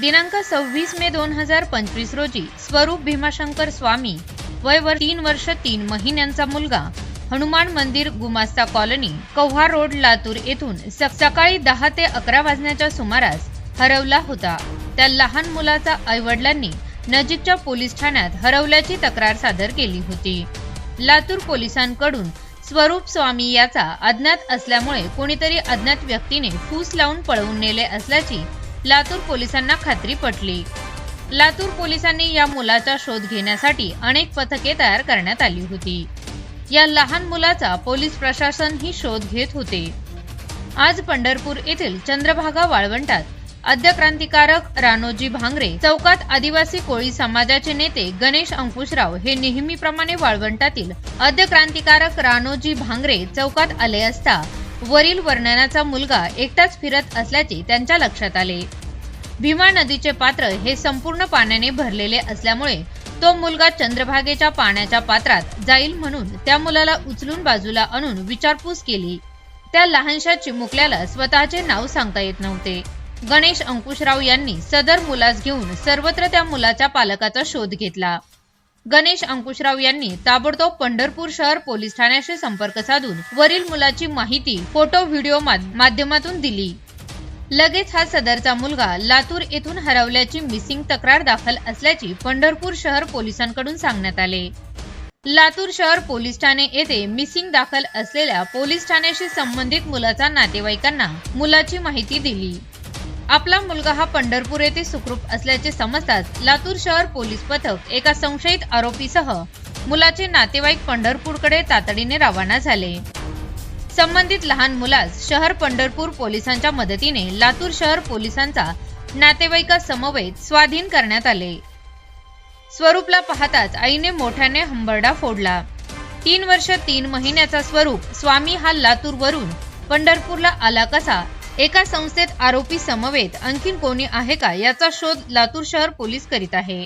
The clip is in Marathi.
दिनांक सव्वीस मे दोन हजार पंचवीस रोजी स्वरूप भीमाशंकर स्वामी वय वर तीन वर्ष तीन महिन्यांचा मुलगा. हनुमान मंदिर गुमास्ता कॉलनी कव्हा रोड लातूर येथून स- सकाळी दहा ते अकरा वाजण्याच्या सुमारास हरवला होता. त्या लहान मुलाचा आईवडिलांनी नजीकच्या पोलीस ठाण्यात हरवल्याची तक्रार सादर केली होती. लातूर पोलिसांकडून स्वरूप स्वामी याचा अज्ञात असल्यामुळे कोणीतरी अज्ञात व्यक्तीने फूस लावून पळवून नेले असल्याची लातूर पोलिसांना खात्री पटली. लातूर पोलिसांनी या मुलाचा शोध घेण्यासाठी अनेक पथके तयार करण्यात आली होती. या लहान मुलाचा पोलीस प्रशासन ही शोध घेत होते. आज पंढरपूर येथील चंद्रभागा वाळवंटात आद्य क्रांतिकारक रानोजी भांगरे चौकात आदिवासी कोळी समाजाचे नेते गणेश अंकुशराव हे नेहमीप्रमाणे वाळवंटातील आद्य क्रांतिकारक रानोजी भांगरे चौकात आले असता वरील वर्णनाचा मुलगा एकटाच फिरत असल्याचे त्यांच्या लक्षात आले. भीमा नदीचे पात्र हे संपूर्ण पाण्याने भरलेले असल्यामुळे तो मुलगा चंद्रभागेच्या पाण्याच्या पात्रात जाईल म्हणून त्या मुलाला उचलून बाजूला आणून विचारपूस केली. त्या लहानशा चिमुकल्याला स्वतःचे नाव सांगता येत नव्हते. गणेश अंकुशराव यांनी सदर मुलास घेऊन सर्वत्र त्या मुलाच्या पालकाचा शोध घेतला. गणेश अंकुशराव यांनी ताबडतोब पंढरपूर शहर पोलीस ठाण्याशी संपर्क साधून वरील मुलाची माहिती फोटो व्हिडिओ माध्यमातून दिली. लगेच हा सदरचा मुलगा लातूर येथून हरवल्याची मिसिंग तक्रार दाखल असल्याची पंढरपूर शहर पोलिसांकडून सांगण्यात आले. लातूर शहर पोलीस ठाणे येथे मिसिंग दाखल असलेल्या पोलीस ठाण्याशी संबंधित मुलाचा नातेवाईकांना मुलाची माहिती दिली. आपला मुलगा हा पंढरपूर येथे सुखरूप असल्याचे समजताच लातूर शहर पोलीस पथक एका संशयित आरोपीसह मुलाचे नातेवाईक पंढरपूरकडे तातडीने रवाना झाले. संबंधित लहान मुलास शहर पंढरपूर पोलिसांच्या मदतीने लातूर शहर पोलिसांचा नातेवाईकासमवेत स्वाधीन करण्यात आले. स्वरूपला पाहताच आईने मोठ्याने हंबरडा फोडला. तीन वर्ष तीन महिन्याचा स्वरूप स्वामी हा लातूरवरून पंढरपूरला आला कसा? एका संस्थेत आरोपी समवेत आणखीन कोणी आहे का याचा शोध लातूर शहर पोलीस करीत आहे.